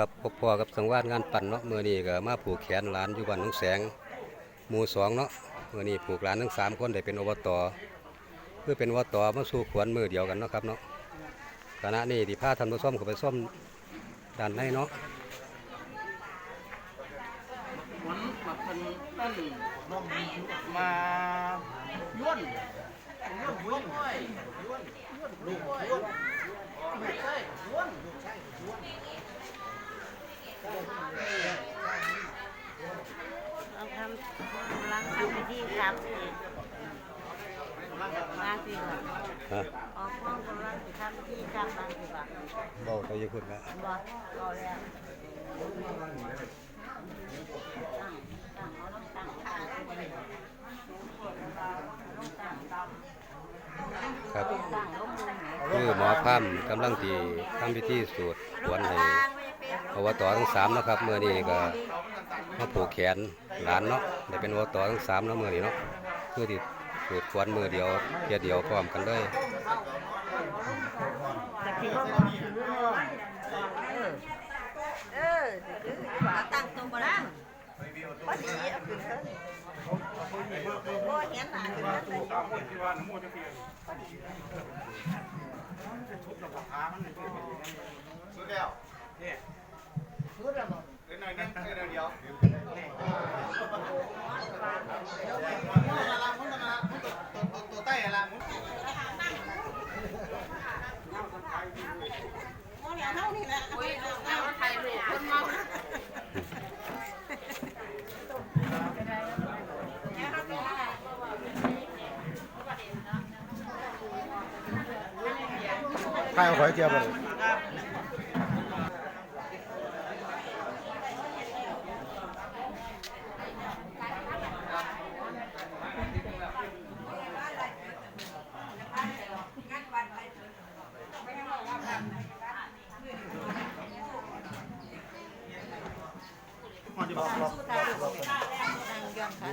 ครับพบพอกับสังวาสงานปั่นเนาะเมื่อนี้ก็มาผูกแขนหลานอยู่บ้านหน้องแสงหมู่สองเนาะเมื่อนี้ผูกหลานทั้งสามคนได้เป็นอบตเพื่อเป็นอบตมาสู่ขวัญมือเดียวกันเนาะครับเนาะคณะนี้ที่พาทำตัวส้มเข้าไปส้มด้านในเนาะมันมาเป็นนั่นมาย้วนย้วนย้วนลูกย้วนไม่ใช่ย้วน เราทำกำลังทำพิธีครับมาสิค่ะฮะออกห้องกำลังทำพิธีครับมาสิค่ะเบาไปอยังพุ่นละบอกก็แล้วตั้งตั้งเอาต้องตั้งตั้งต้องตั้งตั้งครับตั้งลงมือไหนคือหมอพามกำลังที่ทำพิธีสวดขวัญให้ อบตทั้งสามนะครับเมื่อนี้ก็มาผูกแขนหลานเนาะได้เป็นอบตทั้งสามเนาะเมื่อนี้เนาะเพื่อที่สวดขวัญมือเดียวเพียเดียวพร้อมกันเลยต่ามันคือเองเอตั้งตรงกลางพอดีเอาขึ้นเถอะโอ้เห็นหน้าขึ้นมาเลยสุดแล้วเนี่ยสุดแล้วเดี๋ยวหน่ย นึงเดี๋ยวเดี๋ยวตัวใต้อะไรมุด ใครเอาหอยเจียวไปเลย ตั้งย้อน ค่ะ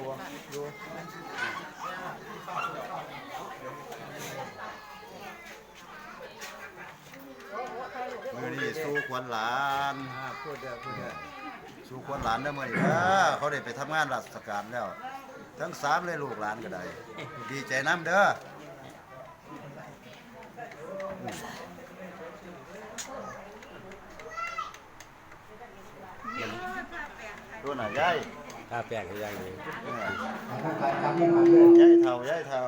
มือนี่สู้ควนหลานพูดเดี๋ยวพูดเดี๋ยวสู้ควนหลานได้อมื่อนี้เด้อเขาได้ไปทำงานราชการแล้ว ทั้งสามเลยลูกหลานก็ได้ ดีใจน้ำเด้อตัวไหนยาย ถ้าแป้งให้อย่างนี้ยายเท่ายายเท่า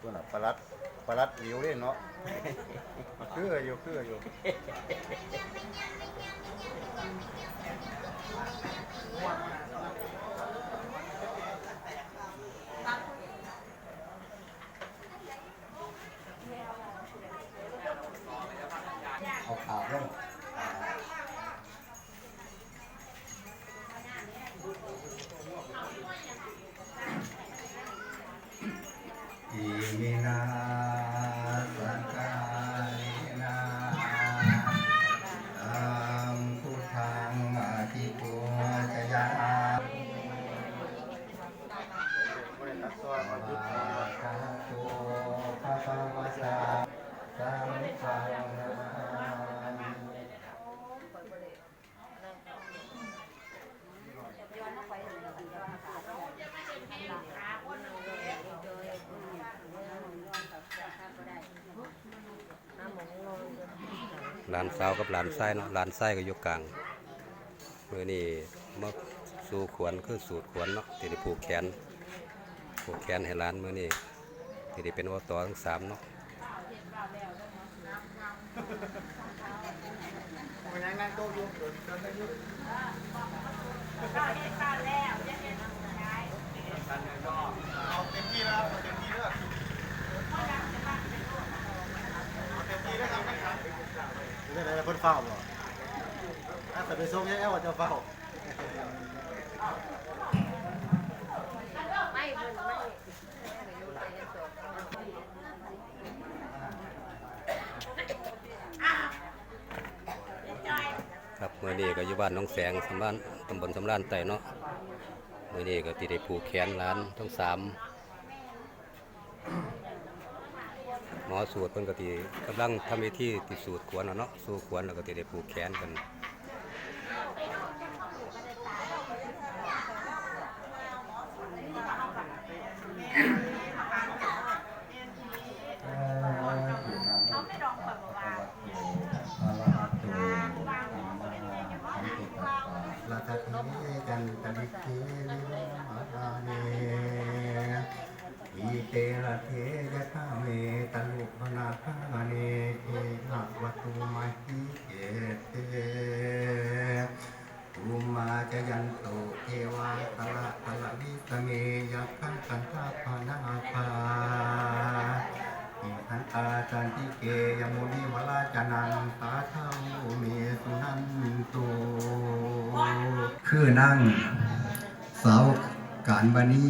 ตัวน่ะปลัดปลัดหลียวเล่นเนาะเคืออยู่เคืออยู่ เอาขาลงอิมิ นาสังกายนาอัมพุทธังอธิปุจยาสากขาโตภะคะวะตาสัมมาสัมพุทธ หลานสาวกับหลานชายเนาะหลานชายก็อยู่กลางเมื่อนี้มาสู่ขวัญคือสูตรขวัญเนาะที่ได้ผูกแขน ผูกแขนให้หลานเมื่อนี้ที่ได้เป็นอบตทั้งสามเนาะ เฝ้าบ่ถ้าแต่ไปส่งยังไงว่าจะเฝ้าไม่เพิ่นไม่ครับเมื่อนี้ก็อยู่บ้านน้องแสงสำรานตำบลสำรานไต่เนาะเมื่อนี้ก็ที่ได้ผูกแขนหลานทั้งสาม มอสูตรเพิ่นก็สิกำลังทำวิธีติดสูตรขวนเอาเนาะสู่ขวนแล้วก็สิได้ผูกแขนกัน ระเทยะทาเมตะลุพนาคาเนเอหะวัตุมาหิเกเตอุมาจยันโตเทวาตละตละวิสเมยักขันตันทาภานาภาอิทันตาจันติเกยมุนิวลาจานังสาเทาเมสุนันตุคือนั่งเสาวการบานี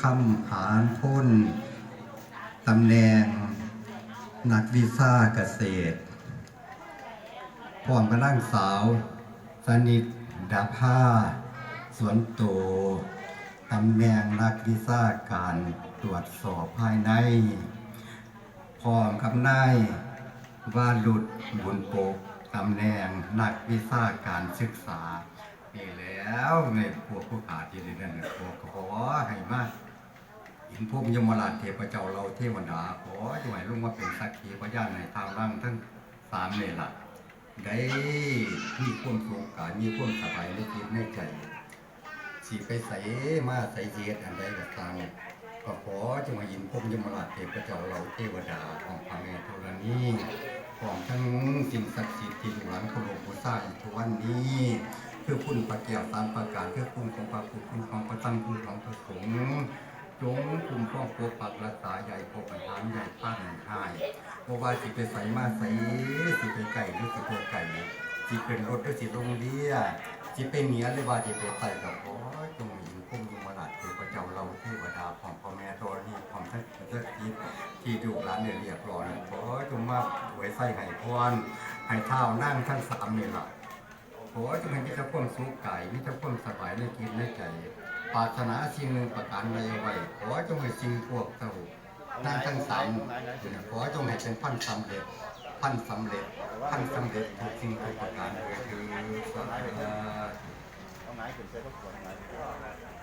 คำผานพ้น ตำแหน่ง นักวิชาเกษตรพร้อมกับนั่งสาวสนิทดาผ้า สวนโตตำแหน่งนักวิชาการตรวจสอบภายในพร้อมกับนายว่าหลุดบุญปกตำแหน่งนักวิชาการศึกษานี่แล้วในพวกผู้ขาที่นี่นั่นน่ะพวกขอให้มา อินพวกยมราชเทพเจ้าเราเทวดาขอจะให้ลุงว่าเป็นสักขีพยานในทางร่างทั้งสามเนี่ยล่ะได้มีความสุขกายมีความสบายในจิตในใจสิไปใสมาใสเยียดอันใดกับทางก็ขอจงมายินพรหมยมราชเทพเจ้าเราเทวดาของพระแม่ธรณีของทั้งสิ่งศักดิ์สิทธิ์ที่หลังเคารพบูชาอยู่ทุกวันนี้เพื่อคุณพระแก้วสามประการเพื่อคุณของพระพุทธคุณของพระธรรมคุณของพระสงฆ์ จงคุ้มครองปกปักรักษาใหญ่ปกปัญหาใหญ่ป้านหายเพราะว่าสิไปใส่มาใส่สิไปไก่หรือสิไปไก่สิเป็นรถหรือสิลงเรียจิเป็นเหนียหรือว่าจิเป็นไตกับขอจงมีพุ่มยุมาลัดเทพเจ้าเราเทวดาของพ่อแม่ตัวนี้ของท่านเจ้าที่ที่ดูร้านเนี่ยเรียบร้อยขอจงมาไว้ใส่ไห้พรให้เท้านั่งทั้งสามนี่ล่ะขอจงให้มีเจ้าความสุขไกายมีเจ้าความสบายในจิตในใจ ปรารถนาสิ่งหนึ่งประการใดเอาไว้ขอจงให้สิ่งพวกเท่านั่งทั้งสามขอจงให้เป็นพันสำเร็จ พันสำเร็จ พันสำเร็จทุกสิ่งทุกประการเลยคือสาธุเอาไม้ขึ้นใส่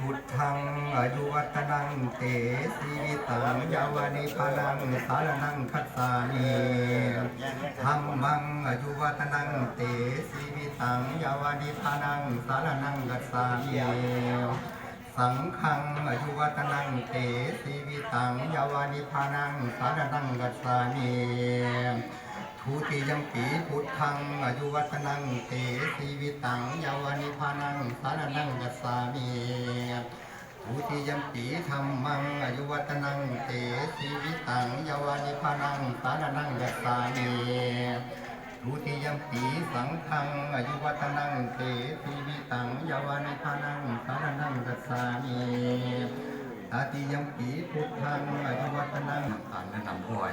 พุทธังอายุวัตนังเตสีวิตังยาวานิพานังสารนังคัสสามีธรรมังอายุวัตนังเตสีวิตังยาวานิพานังสารนังคัสสามีสังฆังอายุวัตนังเตสีวิตังยาวานิพานังสารนังคัสสามี ทุติยมปีพุทธังอายุวัฒนังเตสีวิตังยาวานิพานังสารนังกัสสามีทุติยมปีธรรมังอายุวัฒนังเตสีวิตังยาวานิพานังสารนังกัสสามีทุติยมปีสังฆังอายุวัฒนังเตสีวิตังยาวานิพานังสารนังกัสสามีตาติยมปีพุทธังอายุวัฒนังอ่านแนะนำบ่อย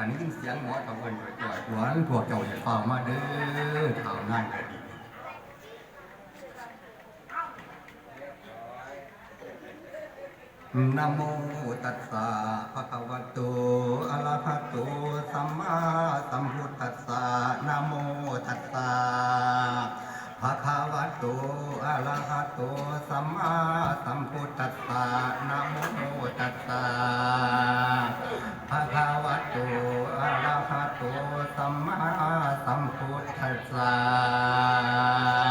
อันนี้เป็นเสียงหมอตะวันจ่อยๆหวานพวกเจ้าอย่าฟังมาเด้อข่าวนั่นก็ดีนะโมตัสสะภะคะวะโต อะระหะโต สัมมาสัมพุทธัสสะนะโมตัสสะภะคะวะโต อะระหะโต สัมมาสัมพุทธัสสะนะโมตัสสะ ภะคะวะโตอะระหะโตสัมมาสัมพุทธัสสะ